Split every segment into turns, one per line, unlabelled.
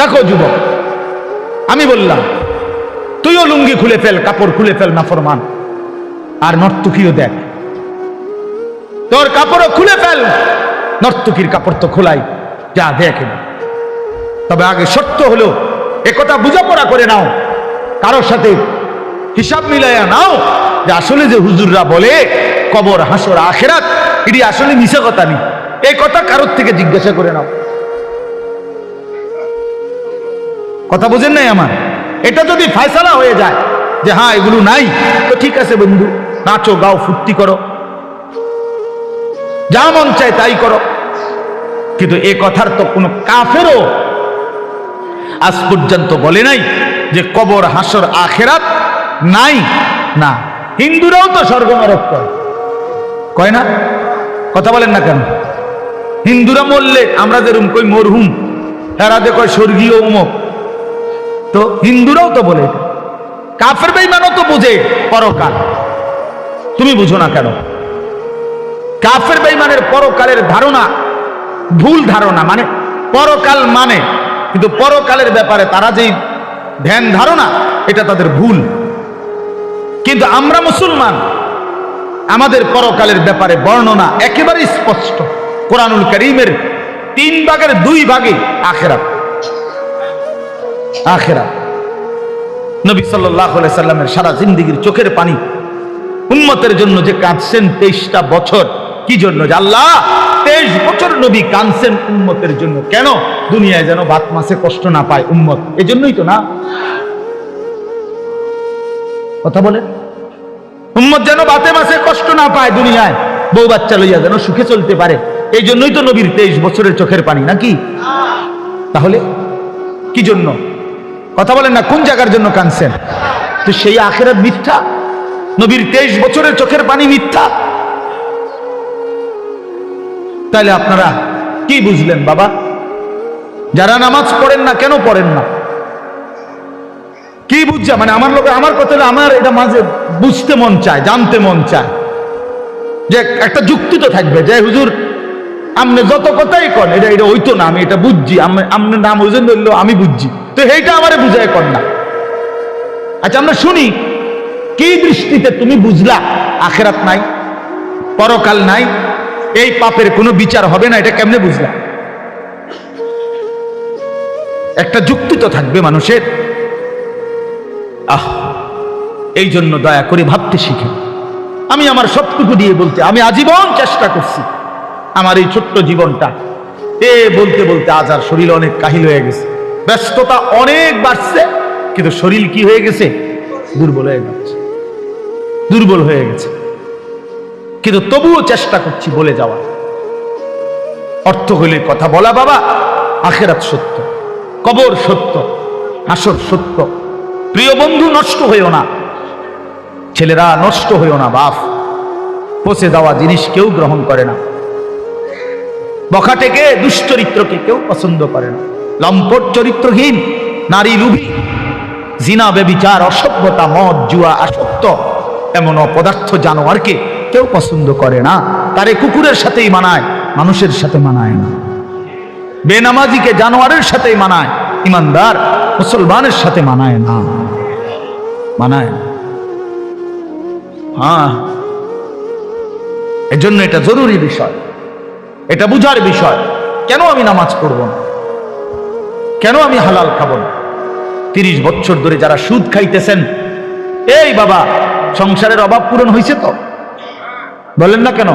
দেখো যুবক, আমি বললাম, তুইও লুঙ্গি খুলে ফেল, কাপড় খুলে ফেল না ফরমান, আর নর্তুকিও দেখ। তোর কাপড়ও খুলে ফেল, নর্তুকির কাপড় তো খোলাই, যা দেখ তবে আগে সত্য হলো একথা বোঝাপড়া করে নাও, কারোর সাথে হিসাব মিলাইয়া নাও, যে আসলে যে হুজুররা বলে, কবর, হাসর, আখেরাত এটি আসলে মিশে কথা নেই। এই কথা কারোর থেকে জিজ্ঞাসা করে নাও। কথা বোঝেন নাই আমার? এটা যদি ফয়সালা হয়ে যায় যে হ্যাঁ এগুলো নাই, তো ঠিক আছে বন্ধু, নাচো, গাও, ফুর্তি করো। যা মন চায় তাই করো। কিন্তু এ কথার তো কোনো কাফেরও আজ পর্যন্ত বলে নাই যে কবর, হাসর, আখেরাত নাই। না, হিন্দুরাও তো স্বর্গ নরক কয় কয় না? কথা বলেন না কেন? হিন্দুরা মরলে আমরা যেরকম কই মরহুম হেরাতে কয় স্বর্গীয় উমক। তো হিন্দুরাও তো বলে। কাফের বেইমানও তো বুঝে পরকাল। তুমি বুঝো না কেন? কাফের বেইমানের পরকালের ধারণা ভুল ধারণা মানে পরকাল মানে কিন্তু পরকালের ব্যাপারে তারা যেই ধ্যান ধারণা, এটা তাদের ভুল। কিন্তু আমরা মুসলমান, আমাদের পরকালের ব্যাপারে বর্ণনা একেবারে স্পষ্ট। কোরআনুল করিমের তিন ভাগের দুই ভাগে আখেরাত। আখেরাত নবী সাল্লাহ সাল্লামের সারা জিন্দিগির চোখের পানি উম্মতের জন্য যে কাঁদছেন তেইশটা বছর, কি জন্য যে আল্লাহ, তেইশ বছর নবী কাঁদছেন উম্মতের জন্য। কেন? দুনিয়ায় যেন বাত মাসে কষ্ট না পায় উম্মত। এজন্যই তো না। কথা বলে উম্মত যেন বাতে মাসে কষ্ট না পায় দুনিয়ায়, বউ বাচ্চা লইয়া যেন সুখে চলতে পারে। এই জন্যই তো নবীর তেইশ বছরের চোখের পানি, নাকি? তাহলে কি জন্য? কথা বলেন না, কোন জায়গার জন্য কানছেন তো সেই আখেরাত মিথ্যা, নবীর তেইশ বছরের চোখের পানি মিথ্যা। তাহলে আপনারা কি বুঝলেন বাবা? যারা নামাজ পড়েন না, কেন পড়েন না? কি বুঝছে? মানে আমার লোক আমার কথা আমার এটা মাঝে বুঝতে মন চায়, জানতে মন চায়। যে একটা যুক্তি তো থাকবে যে, হুজুর আপনি যত কথাই কন, এটা এটা হইতো না, আমি এটা বুঝছি আপনি নাম ওজন ধরলো আমি বুঝছি। তো এইটা আমারে বুঝায় কর না। আচ্ছা আমরা শুনি, কি দৃষ্টিতে তুমি বুঝলা আখেরাত নাই, পরকাল নাই, এই পাপের কোনো বিচার হবে না, এটা কেমনে বুঝলা? একটা যুক্তি তো থাকবে মানুষের। আহ এই জন্য দয়া করে ভাবতে শিখে। আমি আমার সবটুকু দিয়ে বলতে, আমি আজীবন চেষ্টা করছি। আমার এই ছোট্ট জীবনটা, এ বলতে বলতে আজ আর শরীর অনেক কাহিল হয়ে গেছে। ব্যস্ততা অনেক বাড়ছে, কিন্তু শরীর কি হয়ে গেছে? দুর্বল হয়ে যাচ্ছে। দুর্বল হয়ে গেছে। কিন্তু তবুও চেষ্টা করছি বলে যাওয়া। অর্থ হইলে কথা বলা বাবা, আখেরাত সত্য। কবর সত্য হাসর সত্য। প্রিয় বন্ধু, নষ্ট হইও না। ছেলেরা, নষ্ট হইও না, বাপ। পচে যাওয়া জিনিস কেউ গ্রহণ করে না। বখাটেকে, দুশ্চরিত্রকে কেউ পছন্দ করে না। লম্পট চরিত্রহীন, নারী লুভি। জিনা, বেবিচার, অসভ্যতা, মদ, জুয়া, আসক্ত। এমন অপদার্থ জানোয়ারকে কেউ পছন্দ করে না। তারে কুকুরের সাথেই মানায়, মানুষের সাথে মানায় না। বেনামাজিকে জানোয়ারের সাথেই মানায়, ইমানদার, মুসলমানের সাথে মানায় না। মানায়। হ্যাঁ। এজন্য এটা জরুরি বিষয়। এটা বুঝার বিষয়। কেন আমি নামাজ পড়ব না? কেন আমি হালাল খাব না? তিরিশ বছর ধরে যারা সুদ খাইতেছেন, এই বাবা, সংসারের অভাব পূরণ হয়েছে তো? বলেন না কেন?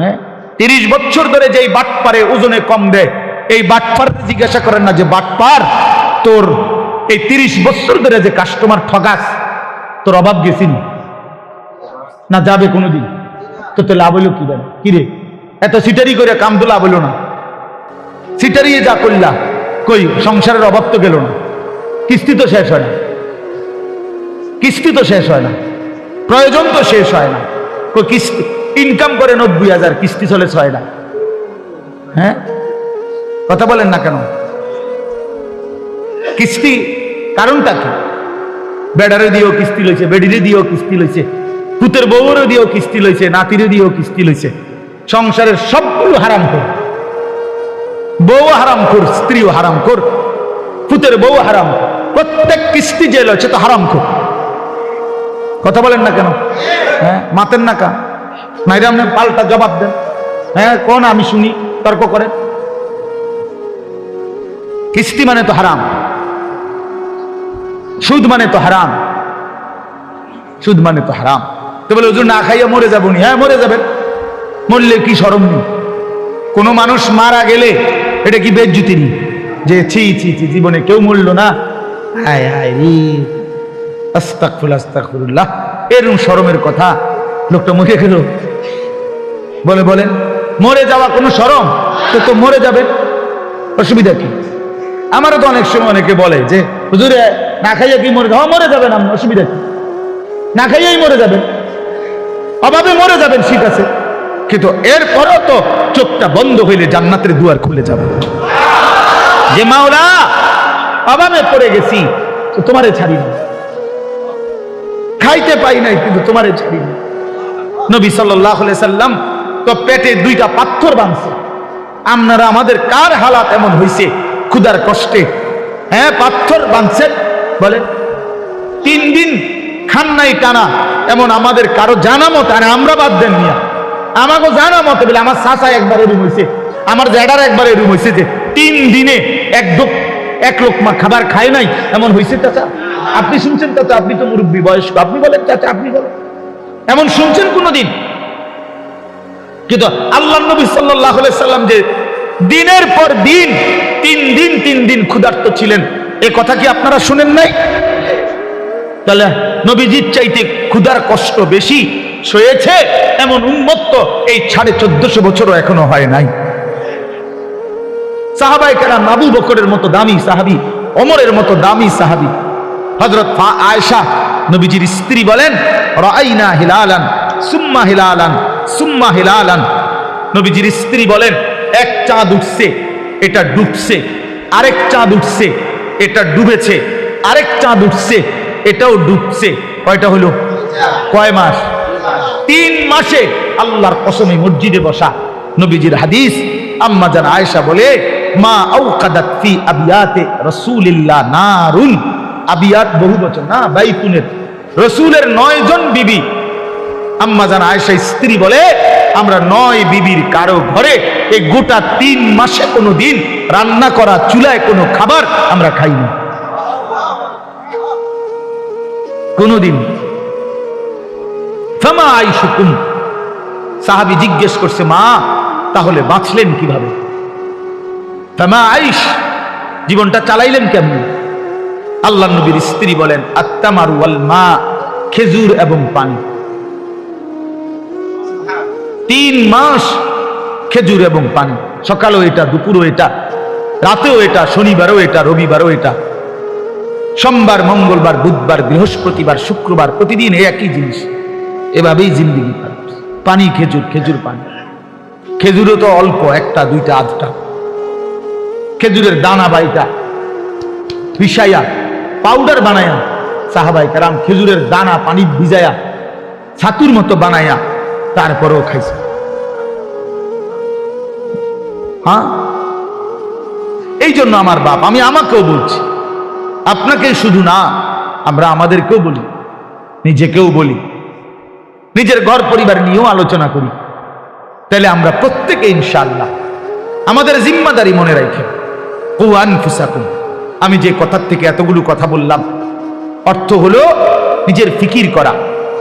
হ্যাঁ? তিরিশ বছর ধরে যেই বাটপারে ওজনে কম দেয়, এই বাটপার জিজ্ঞাসা করেন না যে, বাটপার, তোর এই তিরিশ বছর ধরে যে কাস্টমার ঠগাস, তোর অভাব গেছিনি না? যাবে কোনোদিন? তো তো লাভ হইল কি কিরে এত সিটারি করে কাম তো লাভ হইল না। সিটারিয়ে যা করলা কই, সংসারের অভাব তো গেল না। কিস্তি তো শেষ হয় না। কিস্তি তো শেষ হয় না। প্রয়োজন তো শেষ হয় না। কিস্তি ইনকাম করে নব্বই হাজার, কিস্তি চলে ছয় না হ্যাঁ? কথা বলেন না কেন? কিস্তি কারণটা কি? বেডারে দিয়েও কিস্তি লইছে, বেডিরে দিয়েও কিস্তি লইছে, পুতের বউরে দিয়েও কিস্তি লইছে, নাতিরে দিয়েও কিস্তি লইছে। সংসারের সবগুলো হারাম কর বউ হারাম কর স্ত্রীও হারাম কর পুতের বউ হারাম প্রত্যেক কিস্তি জেল হচ্ছে তো হারাম খুব কথা বলেন না কেন? হ্যাঁ মাতেন না কা আপনি পাল্টা জবাব দেন। হ্যাঁ কোন আমি শুনি, তর্ক করেন। কিস্তি মানে তো হারাম। সুদ মানে তো হারাম। সুদ মানে তো হারাম। তো বলে, হুজুর, না খাইয়া মরে যাব নি? হ্যাঁ মরে যাবেন। মরলে কি সরম নেই? কোনো মানুষ মারা গেলে এটা কি বেজ্জুতি নি? যে ছি ছি ছি, জীবনে কেউ মরল না। হায় হায় রে। আস্তাকফুল আস্তাকফুল্লাহ এরকম শরমের কথা লোকটা মরে গেল বলে বলেন মরে যাওয়া কোনো শরম তো তো মরে যাবে। অসুবিধা কি? আমারও তো অনেক সময় অনেকে বলে যে, হুজুরে, না খাইয়া কি মরে যাওয়া মরে যাবেন আপনি অসুবিধা কি? না খাইয়াই মরে যাবেন। অভাবে মরে যাবেন ঠিক আছে। কিন্তু এরপরেও তো চোখটা বন্ধ হইলে জান্নাতের দুয়ার খুলে যাবে। যে মাওলা অভাবে পড়ে গেছি তোমারে ছাড়ি না। খাইতে পাই নাই, কিন্তু তোমারে ছাড়ি না। নবী সাল্লাহ সাল্লাম তো পেটে দুইটা পাথর বাঁধছে। আপনারা আমাদের কার হালাত এমন হইছে? ক্ষুদার কষ্টে। হ্যাঁ পাথর বাঁধছেন বলেন, তিন দিন খান নাই টানা, এমন আমাদের কারও জানা মতো আর আমরা বাদ দেন মিয়া। আমাকে জানা মতো বলে আমার চাচা একবার এরুম হয়েছে আমার জ্যাডার একবার এরুম হয়েছে যে তিন দিনে এক এক লোকমা খাবার খায় নাই, এমন হয়েছে চাচা। আপনি শুনছেন চাচা, আপনি তো মুরব্বী বয়স্ক, আপনি বলেন চাচা, আপনি বলেন। এমন শুনছেন কোনোদিন? কিন্তু আল্লাহ নবী সাল্লাহ সাল্লাম যে দিনের পর দিন, তিন দিন তিন দিন ক্ষুধার্ত ছিলেন, এ কথা কি আপনারা শুনেন নাই? তাহলে নবীজির চাইতে ক্ষুধার কষ্ট বেশি সয়েছে এমন উন্মত্ত এই সাড়ে চোদ্দশো বছরও এখনও হয় নাই। সাহাবাই কেরাম আবু বকরের মতো দামি সাহাবি অমরের মতো দামি সাহাবি। হজরত আয়সা নবীজির স্ত্রী বলেন রাইনা হিলালান, সুম্মা হিলালান সুম্মা হিলালান। নবীজির স্ত্রী বলেন, এক চাঁদ উঠছে, এটা ডুবছে, আরেক চাঁদ উঠছে, এটা ডুবেছে, আরেক চাঁদ উঠছে, এটাও ডুবছে। কয়টা হলো? কয় মাস? তিন মাসে আল্লাহর কসমে মসজিদে বসা নবীজির হাদিস। আম্মা জান আয়েশা বলে, মা আউকাদাত ফি আবিয়াতে রাসূলিল্লাহ নারুন। আবিয়াত বহু বচন না, বাইতুনের। রসুলের নয় জন বিবি। আম্মা জান আয়েশা স্ত্রী বলে, আমরা নয় বিবির কারও ঘরে এই গোটা তিন মাসে কোনো দিন রান্না করা চুলায় কোনো খাবার আমরা খাইনি। কোনোদিন সাহাবি জিজ্ঞেস করছে, মা, তাহলে বাঁচলেন কীভাবে? ফামা আইস, জীবনটা চালাইলেন কেমন? আল্লাহ নবীর স্ত্রী বলেন আত্মামারু ওয়াল মা, খেজুর এবং পানি। তিন মাস খেজুর এবং পানি। সকালও এটা, দুপুরও এটা, রাতেও এটা, শনিবারও এটা, রবিবারও এটা। সোমবার, মঙ্গলবার, বুধবার, বৃহস্পতিবার, শুক্রবার, প্রতিদিন এই একই জিনিস। এভাবেই জিন্দিগি পানি, খেজুর খেজুর পানি। খেজুরও তো অল্প, একটা, দুইটা, আধটা। খেজুরের দানা বাইটা পিসাইয়া পাউডার বানায়া সাহাবাই কারাম খেজুরের দানা, পানি ভিজায়া ছাতুর মতো বানায়া তারপরেও খাইছে। হ্যাঁ? এই জন্য আমার বাপ, আমি আমাকেও বলছি আপনাকে শুধু না, আমরা আমাদেরকেও বলি, নিজেকেও বলি। নিজের ঘর, পরিবার নিয়েও আলোচনা করি। তাহলে আমরা প্রত্যেকে ইনশাল্লাহ আমাদের জিম্মাদারি মনে রাখি। কৌয়ান ফুসাকুম আমি যে কথার থেকে এতগুলো কথা বললাম, অর্থ হলো নিজের ফিকির করা।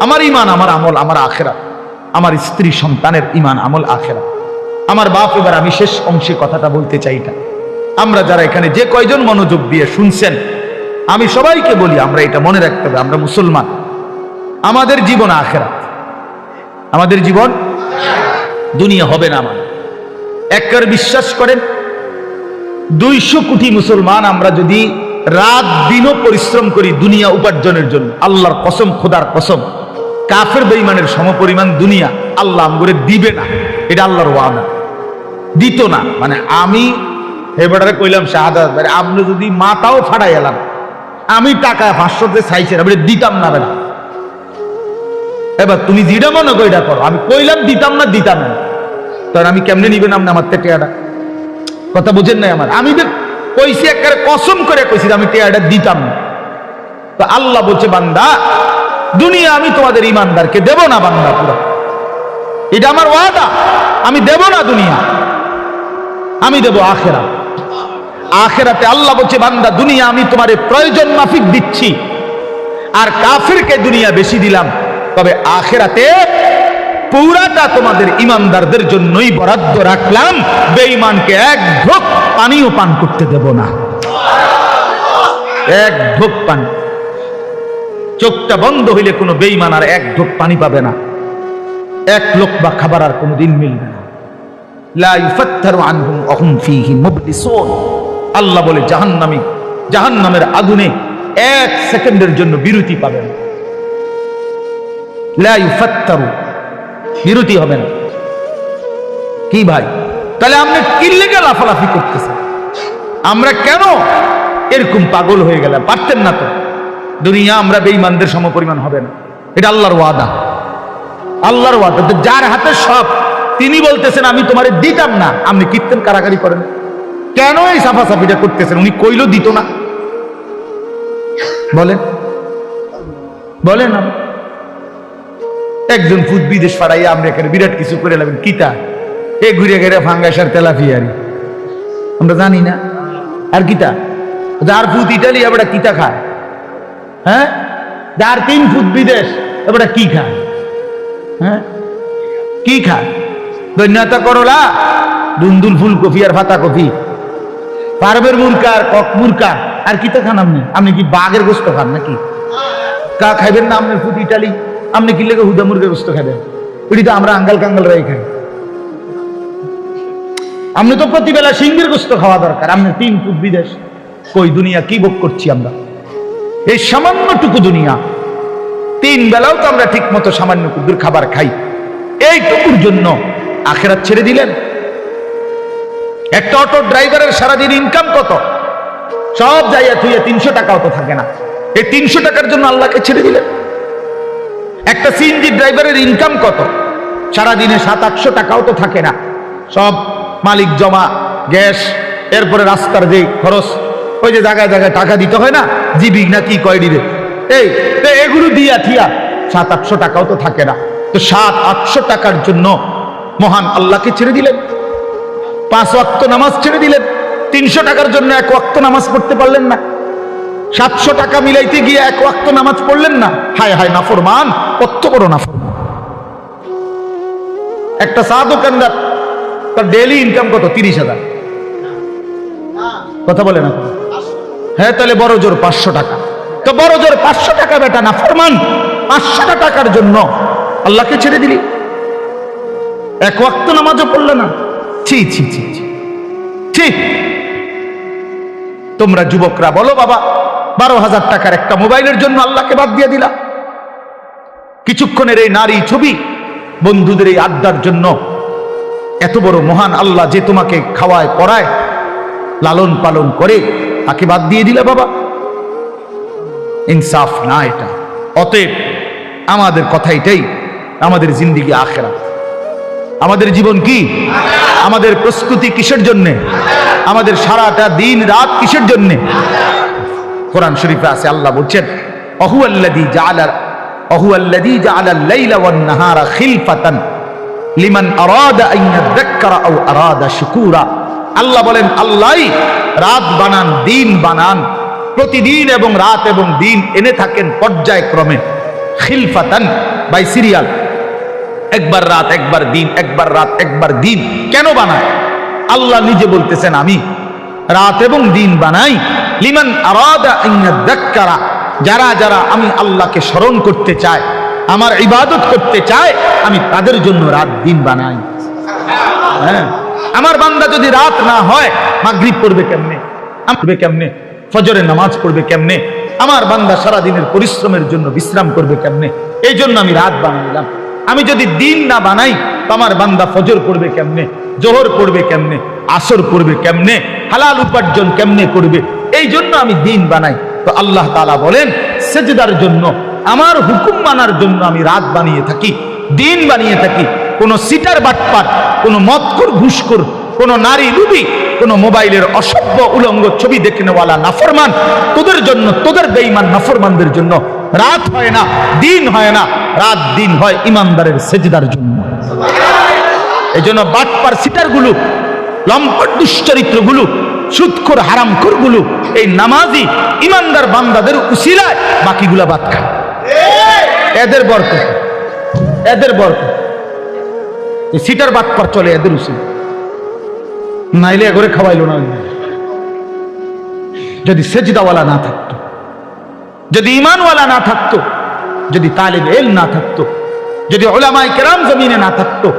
আমার ইমান আমার আমল, আমার আখেরা আমার স্ত্রী সন্তানের ইমান আমল আখেরা আমার বাপ, এবার আমি শেষ অংশে কথাটা বলতে চাইটা আমরা যারা এখানে যে কয়জন মনোযোগ দিয়ে শুনছেন, আমি সবাইকে বলি, আমরা এটা মনে রাখতে হবে, আমরা মুসলমান। আমাদের জীবন আখেরা আমাদের জীবন? দুনিয়া হবে না আমার একবার বিশ্বাস করেন, দুইশো কোটি মুসলমান আমরা যদি রাত দিনও পরিশ্রম করি দুনিয়া উপার্জনের জন্য, আল্লাহর কসম, খোদার কসম, কাফের বেইমানের সমপরিমাণ দুনিয়া আল্লাহ আমগরে দিবে না। এটা আল্লাহর ওয়াদা। দিত না মানে আমি হেবারে কইলাম শাহাদাত মানে আপনি যদি মাথাও ফাড়াই এলাম আমি টাকা পাঁচশোতে চাইছি আমি দিতাম না বেলা এবার তুমি যেটা মনে করো এটা করো। আমি কইলাম, দিতাম না দিতাম না। তখন আমি কেমনে নিবেন আপনি আমার থেকে কথা বুঝেন নাই আমার। আমি যে কইছি একবারে কসম করে কইছি আমি টেয়াটা দিতাম না। তো আল্লাহ বলছে, বান্দা, দুনিয়া আমি তোমাদের ইমানদারকে দেব না বান্দা পুরো। এটা আমার ওয়াদা। আমি দেব না দুনিয়া। আমি দেব আখেরা। আখেরাতে আল্লাহ বলছে, বান্দা, দুনিয়া আমি তোমার প্রয়োজন মাফিক দিচ্ছি। আর কাফিরকে দুনিয়া বেশি দিলাম। তবে আখেরাতে পুরাটা তোমাদের ইমানদারদের জন্যই বরাদ্দ রাখলাম। বেঈমানকে এক ঢোক পানিও পান করতে দেব না। এক ঢোক পানি। চোখটা বন্ধ হইলে কোনো বেঈমান আর এক ঢোক পানি পাবে না। এক লোক বা খাবার আর কোনো দিন মিলবে না। আল্লাহ বলে, জাহান্নামী, জাহান্নামের আগুনে এক সেকেন্ডের জন্য বিরতি পাবেন। লা বিরতি হবে না কি ভাই? তাহলে আপনি কি লেগে লাফালাফি করতেছেন। আমরা কেন এরকম পাগল হয়ে গেলাম? পারতেন না তো। দুনিয়া আমরা বেঈমানদের সমপরিমাণ হবে না। এটা আল্লাহর ওয়াদা। আল্লাহর ওয়াদা। তো যার হাতে সব, তিনি বলতেছেন, আমি তোমারে দিতাম না। আপনি কীর্তন কারাকারি করেন? কেন এই সাফাসাফিটা করতেছেন? উনি কইলো দিত না। বলেন। বলেন আপনি। একজন ফুট বিদেশ ফাড়াইয়া আমরা এখানে বিরাট কিছু করে লাগবেন কিতা এ ঘুরে ঘুরে ফাঙ্গাসার তেলাফিয়ারি আমরা জানি না। আর কিতা যার ফুট ইটালি, এবার কিতা খায়? হ্যাঁ? যার তিন ফুট বিদেশ, এবার কি খায়? হ্যাঁ? কি খায়? দৈন্যতা করলা, দুন্দুল ফুলকপি আর ফাতা কপি। পারবের মুরকা আর কক মুরকা, আর কিতা খান আপনি? আপনি কি বাঘের গোস্ত খান নাকি? কা খাইবেন না আপনি ফুট ইটালি? আপনি কি লেগে হুদা মুরগের গোস্ত খাবেন ওটি তো আমরা আঙ্গাল কাঙ্গাল রাই খাই। আপনি তো প্রতিবেলা সিংহের গোস্ত খাওয়া দরকার। আপনি তিন ফুট বিদেশ। কই দুনিয়া, কি ভোগ করছি আমরা? এই সামান্যটুকু দুনিয়া। তিন বেলাও তো আমরা ঠিক মতো সামান্য কুকুর খাবার খাই। এইটুকুর জন্য আখেরাত ছেড়ে দিলেন। একটা অটো ড্রাইভারের সারাদিন ইনকাম কত? সব যাইয়া থুইয়া তিনশো টাকাও তো থাকে না। এই তিনশো টাকার জন্য আল্লাহকে ছেড়ে দিলেন। একটা সিএনজি ড্রাইভারের ইনকাম কত? সারাদিনে সাত, আটশো টাকাও তো থাকে না। সব মালিক জমা, গ্যাস, এরপরে রাস্তার যে খরচ, ওই যে জায়গায় জায়গায় টাকা দিতে হয় না? জিবি না কি কয় দিবে এই তো এগুলো দিয়া থিয়া সাত, আটশো টাকাও তো থাকে না। তো সাত, আটশো টাকার জন্য মহান আল্লাহকে ছেড়ে দিলেন। পাঁচ ওয়াক্ত নামাজ ছেড়ে দিলেন। তিনশো টাকার জন্য এক ওয়াক্ত নামাজ পড়তে পারলেন না। সাতশো টাকা মিলাইতে গিয়ে এক ওয়াক্ত নামাজ পড়লেন না। হায় হায়, নাফরমান কত বড় নাফরমান। একটা চা দোকানদার তার ডেইলি ইনকাম কত? তিরিশ হাজার। কথা বলে না হ্যাঁ তাহলে বড় জোর পাঁচশো টাকা। তো বড় জোর পাঁচশো টাকা বেটা না ফরমান পাঁচশো টাকার জন্য আল্লাহকে ছেড়ে দিলি। এক ওয়াক্ত নামাজও পড়লে না। ছি ছি ছি ছি। ছি। তোমরা যুবকরা বলো বাবা, বারো হাজার টাকার একটা মোবাইলের জন্য আল্লাহকে বাদ দিয়ে দিলা। কিছুক্ষণের এই নারী ছবি বন্ধুদের এই আড্ডার জন্য এত বড় মহান আল্লাহ যে তোমাকে খাওয়ায়, পড়ায়, লালন পালন করে, তাকে বাদ দিয়ে দিলে বাবা। ইনসাফ না এটা। অতএব আমাদের কথা এটাই, আমাদের জিন্দিগি আখেরা আমাদের জীবন কি? আমাদের প্রস্তুতি কিসের জন্যে? আমাদের সারাটা দিন রাত কিসের জন্যে? কোরআন শরীফে আছে, আল্লাহ বলছেন অহু আল্লাদি জালার অহু আল্লাদি জালাল লাইলা ওয়ান নাহারা খিলফাতান লিমান আরাদা আন ইয়াযাক্কারা আও আরাদা শুকুরা। আল্লাহ বলেন, আল্লাহই রাত বানান, দিন বানান, প্রতিদিন এবং রাত এবং দিন এনে থাকেন পর্যায়ক্রমে, খিলফাতান বাই সিরিয়াল। একবার রাত, একবার দিন, একবার রাত, একবার দিন। কেন বানায়? আল্লাহ নিজে বলতেছেন, আমি রাত এবং দিন বানাই। লিমান আরাদা যারা যারা আমি আল্লাহকে স্মরণ করতে চায়, আমার ইবাদত করতে চায়, আমি তাদের জন্য রাত, দিন বানাই। হ্যাঁ। আমার বান্দা যদি রাত না হয়, মাগরিব পড়বে কেমনে? পড়বে কেমনে? ফজরের নামাজ পড়বে কেমনে? আমার বান্দা সারা দিনের পরিশ্রমের জন্য বিশ্রাম করবে কেমনে? এই জন্য আমি রাত বানাইলাম। আমি যদি দিন না বানাই, তো আমার বান্দা ফজর পড়বে কেমনে? জোহর পড়বে কেমনে? আসর পড়বে কেমনে? হালাল উপার্জন কেমনে করবে? এই জন্য আমি দিন বানাই। তো আল্লাহ তালা বলেন, সেজদার জন্য, আমার হুকুম মানার জন্য আমি রাত বানিয়ে থাকি, দিন বানিয়ে থাকি। কোন সিটার বাটপার কোন মৎকর ঘুষকর কোনো নারী রুবি কোনো মোবাইলের অসভ্য উলঙ্গ ছবি দেখে নেওয়ালা নাফরমান, তোদের জন্য, তোদের বেঈমান নাফরমানদের জন্য রাত হয় না, দিন হয় না, রাত দিন হয় ইমানদারের সেজদার জন্য। এই জন্য বাটপার সিটারগুলো, লম্পট দুশ্চরিত্রগুলো, সুৎখোর হারামখোরগুলো, এই নামাজি ইমানদার বান্দাদের উসিলায় বাকিগুলা বাদ খায় এদের বরকত এদের বরকত। এই সিটার বাটপার চলে এদের উসিলা। নাইলে এগরে খাওয়াইলো না। যদি সেজদাওয়ালা না থাকতো। যদি ইমানওয়ালা না থাকতো, যদি তালেব এল না থাকতো, যদি ওলামাই কেরাম জমিনে না থাকতো,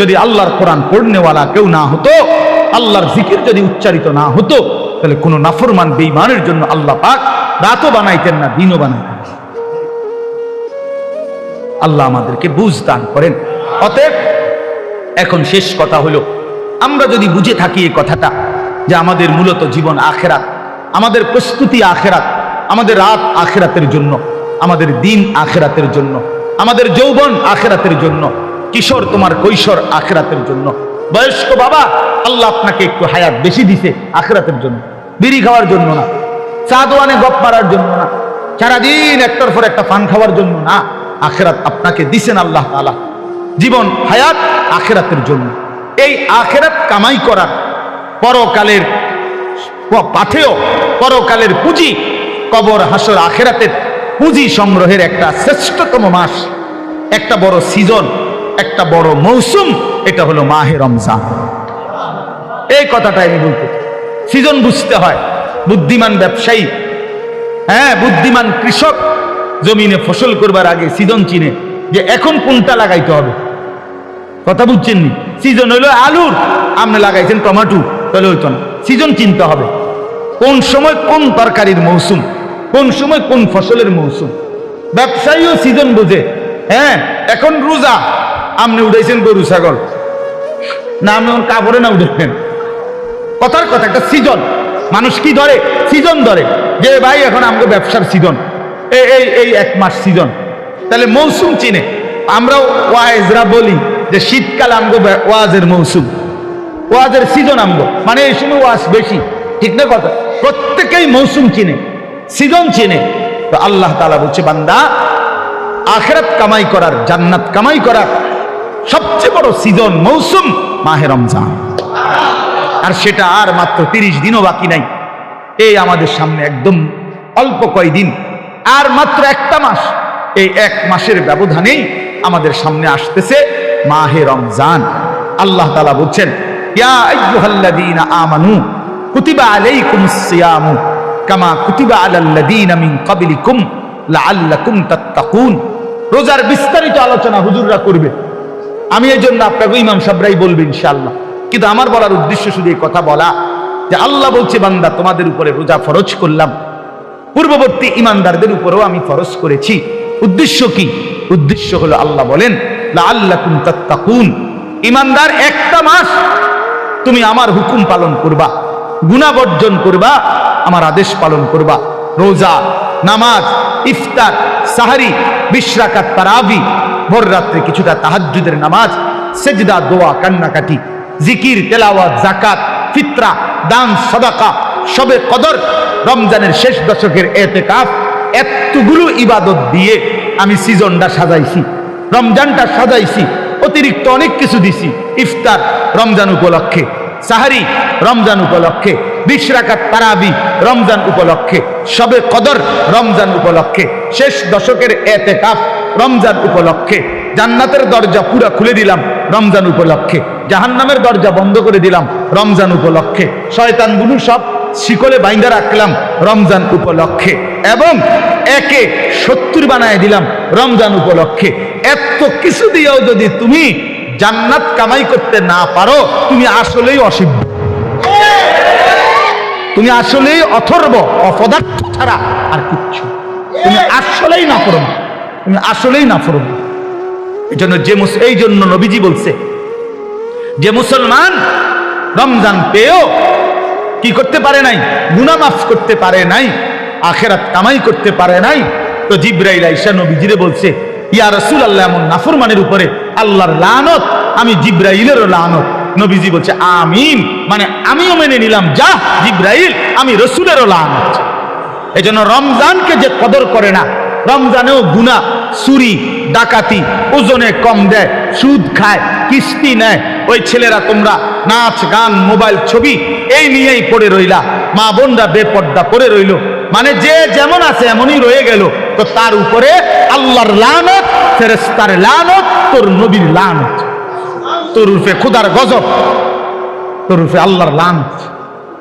যদি আল্লাহর কোরআন পড়নেওয়ালা কেউ না হতো, আল্লাহর জিকির যদি উচ্চারিত না হতো, তাহলে কোনো নাফরমান বেইমানের জন্য আল্লাহ পাক রাতও বানাইতেন না, দিনও বানাইতেন আল্লাহ আমাদেরকে বুঝ দান করেন। অতএব এখন শেষ কথা হলো, আমরা যদি বুঝে থাকি এই কথাটা, যে আমাদের মূলত জীবন আখেরাত, আমাদের প্রস্তুতি আখেরাত আমাদের রাত আখেরাতের জন্য, আমাদের দিন আখেরাতের জন্য, আমাদের যৌবন আখেরাতের জন্য, কিশোর তোমার কৈশোর আখেরাতের জন্য। বয়স্ক বাবা, আল্লাহ আপনাকে একটু হায়াত বেশি দিছে আখেরাতের জন্য। বিড়ি খাওয়ার জন্য না, চা দোয়ানে গপ মারার জন্য না, সারাদিন একটার পর একটা পান খাওয়ার জন্য না, আখেরাত আপনাকে দিছেন আল্লাহ তাআলা। জীবন, হায়াত, আখেরাতের জন্য। এই আখেরাত কামাই করার পরকালের প- পাথেয় পরকালের পুঁজি কবর হাসর আখেরাতের পুঁজি সংগ্রহের একটা শ্রেষ্ঠতম মাস। একটা বড় সিজন, একটা বড় মৌসুম, এটা হলো মাহে রমজান। এই কথাটা আমি বলতে সিজন বুঝতে হয়, বুদ্ধিমান ব্যবসায়ী হ্যাঁ বুদ্ধিমান কৃষক জমিনে ফসল করবার আগে সিজন চিনে যে এখন কোনটা লাগাইতে হবে। কথা বুঝছেন নি? সিজন হইল আলুর, আপনি লাগাইছেন টমাটো, তাহলে হইতো না। সিজন চিনতে হবে, কোন সময় কোন তরকারির মৌসুম। কোন সময় কোন ফসলের মৌসুম? ব্যবসায়ীও সিজন বুঝে। হ্যাঁ এখন রোজা। আপনি উঠাইছেন গরু, ছাগল। না আপনি কাপড়ে না উঠেছেন কথার কথা, একটা সিজন মানুষ কি ধরে? সিজন ধরে। যে ভাই, এখন আমাকে ব্যবসার সিজন এই এই এই এক মাস সিজন তাহলে মৌসুম চিনে। আমরাও ওয়াইজরা বলি যে শীতকাল আমগো ওয়াজের মৌসুম। ওয়াজের সিজন আমগো। মানে এই সময় ওয়াজ বেশি। ঠিক না কথা? প্রত্যেকেই মৌসুম চিনে। সিজন চিনে। তো আল্লাহ তাআলা বলছে, বান্দা, আখেরাত কামাই করার, জান্নাত কামাই করার সবচেয়ে বড় সিজন মৌসুম মাহে রমজান। আর সেটা আর মাত্র তিরিশ দিনও বাকি নাই। এই আমাদের সামনে একদম অল্প কয়দিন, আর মাত্র একটা মাস। এই এক মাসের ব্যবধানেই আমাদের সামনে আসতেছে মাহে রমজান। আল্লাহ তালা বলছেন, ইয়া আমানু, কুতিবা আলাইকুমুস সিয়ামু। কামা কুতিবা লাআল্লাকুম তাত্তাকুন। রোজার বিস্তারিত আলোচনা হুজুররা করবে। আমি আপনাকে ইমাম ইনশাআল্লাহ। কিন্তু আমার বলার উদ্দেশ্য শুধু এই কথা বলা যে আল্লাহ বলছে, বান্দা, তোমাদের উপরে রোজা ফরজ করলাম। পূর্ববর্তী ইমানদারদের উপরেও আমি ফরজ করেছি। উদ্দেশ্য কি? উদ্দেশ্য হলো আল্লাহ বলেন, লাআল্লাকুম তাত্তাকুন। ইমানদার, একটা মাস তুমি আমার হুকুম পালন করবা। গুণা বর্জন করবা, আমার আদেশ পালন করবা। রোজা, নামাজ, ইফতার, সাহারি, বিশ্রাকাত, তারাবি, ভোর রাত্রে কিছুটা তাহাজ্জুদের নামাজ, সেজদা, দোয়া, কান্নাকাটি, জিকির, তেলাওয়াত জাকাত ফিতরা, দান, সদাকা সবে কদর, রমজানের শেষ দশকের এতে কাপ এতগুলো ইবাদত দিয়ে আমি সিজনটা সাজাইছি, রমজানটা সাজাইছি, অতিরিক্ত অনেক কিছু দিছি, ইফতার, রমজান উপলক্ষে। সাহারি রমজান উপলক্ষে, বিশ রাকাত তারাবি রমজান উপলক্ষে সবে কদর রমজান উপলক্ষে, শেষ দশকের এতেকাফ রমজান উপলক্ষে, জান্নাতের দরজা পুরা খুলে দিলাম রমজান উপলক্ষে, জাহান্নামের দরজা বন্ধ করে দিলাম রমজান উপলক্ষে শয়তানগুলো সব শিকলে বাইন্দা রাখলাম রমজান উপলক্ষে এবং একে সত্তর বানায় দিলাম রমজান উপলক্ষে। এত কিছু দিয়েও যদি তুমি জান্নাত কামাই করতে না পারো, তুমি আসলেই অসিদ্ধ তুমি আসলেই অথর্ব, অপদার্থ ছাড়া আর কিচ্ছু। তুমি আসলেই না করো তুমি আসলেই না করো এই জন্য যে এই জন্য নবীজি বলছে, যে মুসলমান রমজান পেয়েও কি করতে পারে নাই গুনা মাফ করতে পারে নাই, আখেরাত কামাই করতে পারে নাই। তো জিব্রাইল আইসা নবীজিরে বলছে, ইয়া রসুল আল্লাহ এমন নাফরমানের উপরে আল্লাহর লানত, আমি জিব্রাইলেরও লানত। নবীজি বলছে, আমিন। মানে আমিও মেনে নিলাম, যা, জিব্রাইল, আমি রসুলেরও লানত। এই জন্য রমজানকে যে কদর করে না, রমজানেও গুনা চুরি, ডাকাতি, ওজনে কম দেয়, সুদ খায়, কিস্তি নেয়। ওই ছেলেরা তোমরা নাচ, গান, মোবাইল, ছবি, এই নিয়েই পড়ে রইলা। মা বোনরা বেপর্দা পড়ে রইল। মানে যে যেমন আছে, এমনই রয়ে গেল। তো তার উপরে আল্লাহর লানত ফেরেস্তার লানত, তোর নবীর লানত। তোর রূপে খুদার গজব, তোর রূপে আল্লাহর লানত।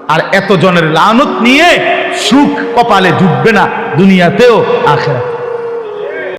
আর এতজনের লানত নিয়ে সুখ কপালে ঢুকবে না দুনিয়াতেও আখেরাতে।